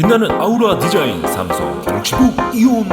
빛나는 아우라 디자인 삼성 갤럭시북 이온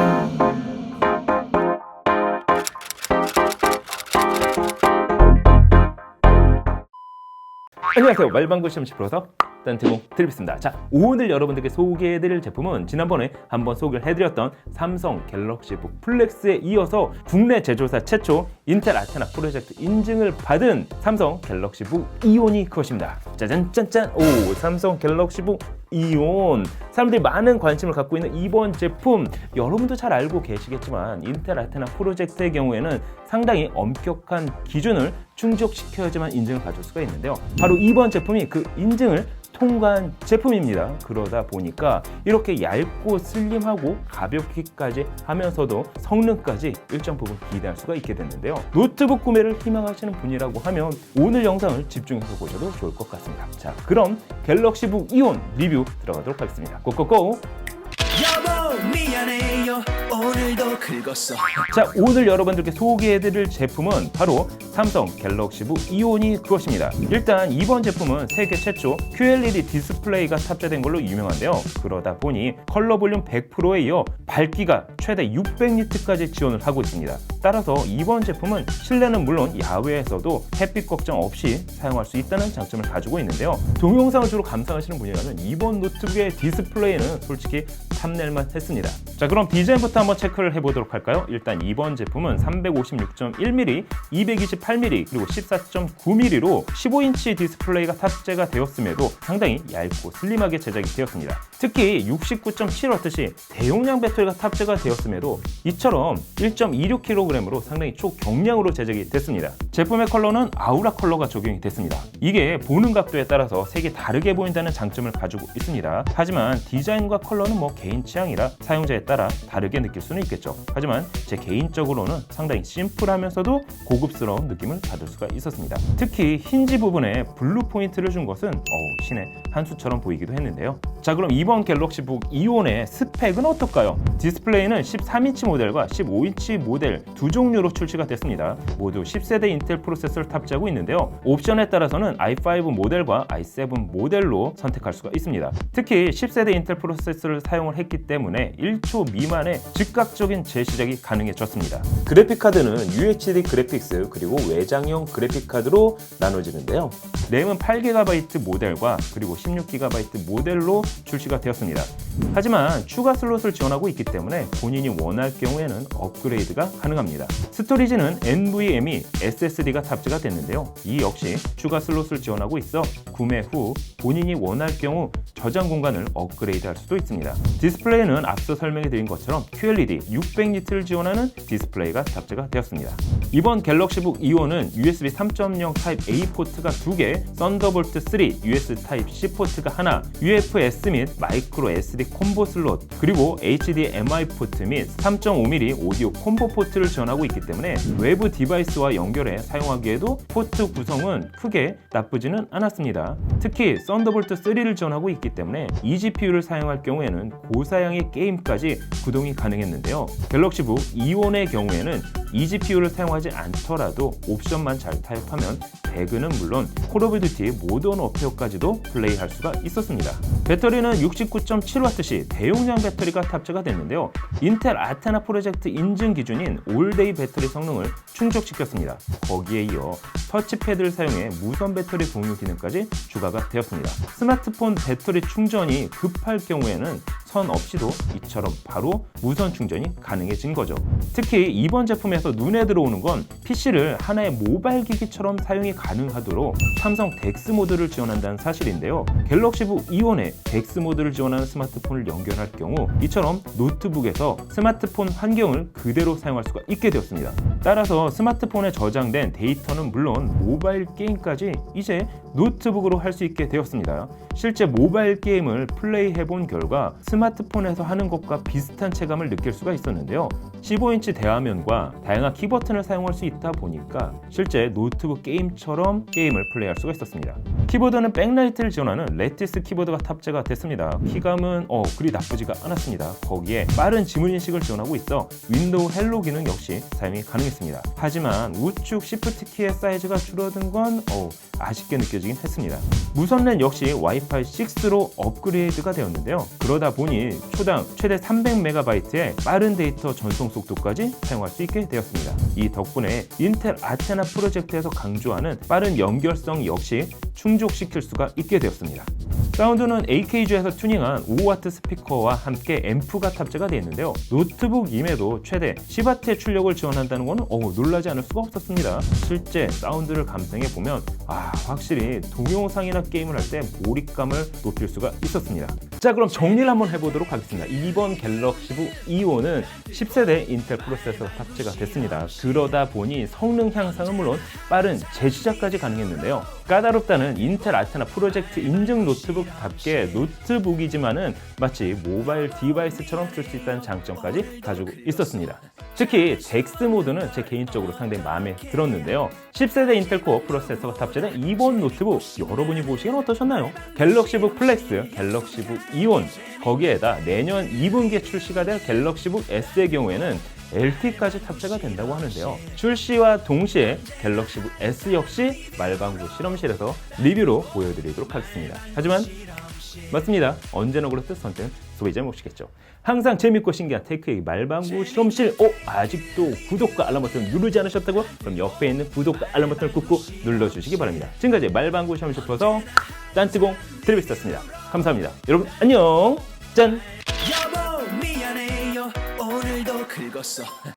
안녕하세요. 말방구 시험시 프로서 딴티공 드리겠습니다. 자, 오늘 여러분들께 소개해드릴 제품은 지난번에 한번 소개를 해드렸던 삼성 갤럭시북 플렉스에 이어서 국내 제조사 최초 인텔 아테나 프로젝트 인증을 받은 삼성 갤럭시북 이온이 그것입니다. 짜잔 짠짠 오 삼성 갤럭시북 이온 사람들이 많은 관심을 갖고 있는 이번 제품 여러분도 잘 알고 계시겠지만 인텔 아테나 프로젝트의 경우에는 상당히 엄격한 기준을 충족시켜야지만 인증을 받을 수가 있는데요. 바로 이번 제품이 그 인증을 통과한 제품입니다. 그러다 보니까 이렇게 얇고 슬림하고 가볍기까지 하면서도 성능까지 일정 부분 기대할 수가 있게 됐는데요. 노트북 구매를 희망하시는 분이라고 하면 오늘 영상을 집중해서 보셔도 좋을 것 같습니다. 자, 그럼 갤럭시북 이온 리뷰 들어가도록 하겠습니다. 고고고! 오늘도 긁었어 자, 오늘 여러분들께 소개해드릴 제품은 바로 삼성 갤럭시북 이온이 그것입니다. 일단 이번 제품은 세계 최초 QLED 디스플레이가 탑재된 걸로 유명한데요. 그러다 보니 컬러 볼륨 100%에 이어 밝기가 최대 600니트까지 지원을 하고 있습니다. 따라서 이번 제품은 실내는 물론 야외에서도 햇빛 걱정 없이 사용할 수 있다는 장점을 가지고 있는데요. 동영상을 주로 감상하시는 분이라면 이번 노트북의 디스플레이는 솔직히 탐낼만 했습니다. 자, 그럼 디자인부터 한번 체크 를 해보도록 할까요? 일단 이번 제품은 356.1mm, 228mm, 그리고 14.9mm로 15인치 디스플레이가 탑재가 되었음에도 상당히 얇고 슬림하게 제작이 되었습니다. 특히 69.7W시 대용량 배터리가 탑재가 되었음에도 이처럼 1.26kg으로 상당히 초경량으로 제작이 됐습니다. 제품의 컬러는 아우라 컬러가 적용이 됐습니다. 이게 보는 각도에 따라서 색이 다르게 보인다는 장점을 가지고 있습니다. 하지만 디자인과 컬러는 뭐 개인 취향이라 사용자에 따라 다르게 느낄 수는 있겠죠. 하지만 제 개인적으로는 상당히 심플하면서도 고급스러운 느낌을 받을 수가 있었습니다. 특히 힌지 부분에 블루 포인트를 준 것은 어우 신의 한 수처럼 보이기도 했는데요. 자 그럼 이번 갤럭시북 이온의 스펙은 어떨까요? 디스플레이는 13인치 모델과 15인치 모델 두 종류로 출시가 됐습니다. 모두 10세대 인텔 프로세서를 탑재하고 있는데요. 옵션에 따라서는 i5 모델과 i7 모델로 선택할 수가 있습니다. 특히 10세대 인텔 프로세서를 사용을 했기 때문에 1초 미만의 즉각적인 재시작이 가능해졌습니다. 그래픽 카드는 UHD 그래픽스 그리고 외장형 그래픽 카드로 나눠지는데요. 램은 8GB 모델과 그리고 16GB 모델로 출시가 되었습니다. 하지만 추가 슬롯을 지원하고 있기 때문에 본인이 원할 경우에는 업그레이드가 가능합니다. 스토리지는 NVMe SSD가 탑재가 됐는데요. 이 역시 추가 슬롯을 지원하고 있어 구매 후 본인이 원할 경우 저장 공간을 업그레이드 할 수도 있습니다. 디스플레이는 앞서 설명해 드린 것처럼 QLED 600니트를 지원하는 디스플레이가 탑재가 되었습니다. 이번 갤럭시북 이온은 USB 3.0 타입 A 포트가 2개, 썬더볼트 3 USB 타입 C 포트가 하나, UFS 및 마이크로 SD 콤보 슬롯, 그리고 HDMI 포트 및 3.5mm 오디오 콤보 포트를 지원하고 있기 때문에 외부 디바이스와 연결해 사용하기에도 포트 구성은 크게 나쁘지는 않았습니다. 특히 썬더볼트 3를 지원하고 있기 때문에 eGPU를 사용할 경우에는 고사양의 게임까지 구동이 가능했는데요. 갤럭시북 이온의 경우에는 eGPU를 사용하지 않더라도 옵션만 잘 타입하면 배그는 물론 콜 오브 듀티 모던 워페어까지도 플레이할 수가 있었습니다. 배터리는 69.7W시 대용량 배터리가 탑재가 됐는데요. 인텔 아테나 프로젝트 인증 기준인 올데이 배터리 성능을 충족시켰습니다. 거기에 이어 터치패드를 사용해 무선 배터리 공유 기능까지 추가가 되었습니다. 스마트폰 배터리 충전이 급할 경우에는 선 없이도 이처럼 바로 무선 충전이 가능해진 거죠. 특히 이번 제품에서 눈에 들어오는 건 PC를 하나의 모바일 기기처럼 사용이 가능하도록 삼성 덱스 모드를 지원한다는 사실인데요. 갤럭시북 이온에 덱스 모드를 지원하는 스마트폰을 연결할 경우 이처럼 노트북에서 스마트폰 환경을 그대로 사용할 수가 있게 되었습니다. 따라서 스마트폰에 저장된 데이터는 물론 모바일 게임까지 이제 노트북으로 할 수 있게 되었습니다. 실제 모바일 게임을 플레이해 본 결과 스마트 스마트폰에서 하는 것과 비슷한 체감을 느낄 수가 있었는데요. 15인치 대화면과 다양한 키버튼을 사용할 수 있다 보니까 실제 노트북 게임처럼 게임을 플레이할 수가 있었습니다. 키보드는 백라이트를 지원하는 레티스 키보드가 탑재가 됐습니다. 키감은 어 그리 나쁘지가 않았습니다. 거기에 빠른 지문 인식을 지원하고 있어 윈도우 헬로 기능 역시 사용이 가능했습니다. 하지만 우측 시프트 키의 사이즈가 줄어든 건 어, 아쉽게 느껴지긴 했습니다. 무선 랜 역시 와이파이 6로 업그레이드가 되었는데요. 그러다 보니 초당 최대 300MB의 빠른 데이터 전송 속도까지 사용할 수 있게 되었습니다. 이 덕분에 인텔 아테나 프로젝트에서 강조하는 빠른 연결성 역시 충족시킬 수가 있게 되었습니다. 사운드는 AKG에서 튜닝한 5W 스피커와 함께 앰프가 탑재가 되어 있는데요. 노트북임에도 최대 10W의 출력을 지원한다는 것은 어우, 놀라지 않을 수가 없었습니다. 실제 사운드를 감상해 보면 아 확실히 동영상이나 게임을 할 때 몰입감을 높일 수가 있었습니다. 자 그럼 정리를 한번 해보도록 하겠습니다. 이번 갤럭시북 E5는 10세대 인텔 프로세서가 탑재가 됐습니다. 그러다 보니 성능 향상은 물론 빠른 재시작까지 가능했는데요. 까다롭다는 인텔 아테나 프로젝트 인증 노트북 답게 노트북이지만은 마치 모바일 디바이스처럼 쓸 수 있다는 장점까지 가지고 있었습니다. 특히 덱스 모드는 제 개인적으로 상당히 마음에 들었는데요. 10세대 인텔 코어 프로세서가 탑재된 이번 노트북 여러분이 보시기엔 어떠셨나요? 갤럭시북 플렉스, 갤럭시북 이온 거기에다 내년 2분기에 출시가 될 갤럭시북 S의 경우에는 LT까지 탑재가 된다고 하는데요. 출시와 동시에 갤럭시북 S 역시 말방구 실험실에서 리뷰로 보여드리도록 하겠습니다. 하지만 맞습니다. 언제나 그렇듯 선택은 소비자의 몫이겠죠. 항상 재밌고 신기한 테크의 말방구 실험실. 어, 아직도 구독과 알람 버튼 누르지 않으셨다고요? 그럼 옆에 있는 구독과 알람 버튼을 꾹꾹 눌러주시기 바랍니다. 지금까지 말방구 실험실 프로서 딴지공 드리비스였습니다. 감사합니다. 여러분 안녕. 짠. 여보